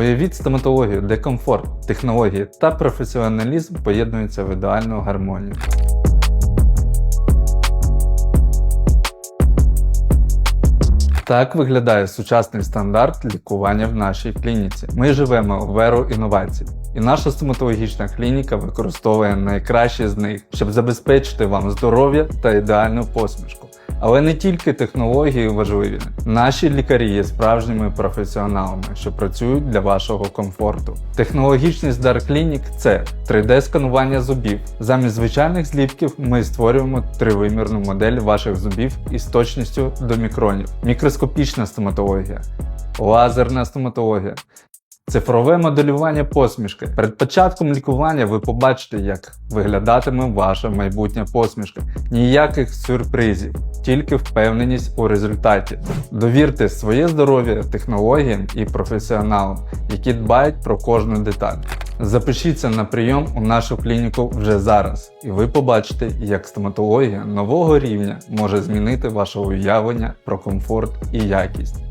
Уявіть стоматологію, де комфорт, технології та професіоналізм поєднуються в ідеальну гармонію. Так виглядає сучасний стандарт лікування в нашій клініці. Ми живемо в еру інновацій, і наша стоматологічна клініка використовує найкращі з них, щоб забезпечити вам здоров'я та ідеальну посмішку. Але не тільки технології важливі. Наші лікарі є справжніми професіоналами, що працюють для вашого комфорту. Технологічність Dark Clinic – це 3D-сканування зубів. Замість звичайних зліпків ми створюємо тривимірну модель ваших зубів із точністю до мікронів, мікроскопічна стоматологія, лазерна стоматологія. Цифрове моделювання посмішки. Перед початком лікування ви побачите, як виглядатиме ваша майбутня посмішка. Ніяких сюрпризів, тільки впевненість у результаті. Довірте своє здоров'я технологіям і професіоналам, які дбають про кожну деталь. Запишіться на прийом у нашу клініку вже зараз, і ви побачите, як стоматологія нового рівня може змінити ваше уявлення про комфорт і якість.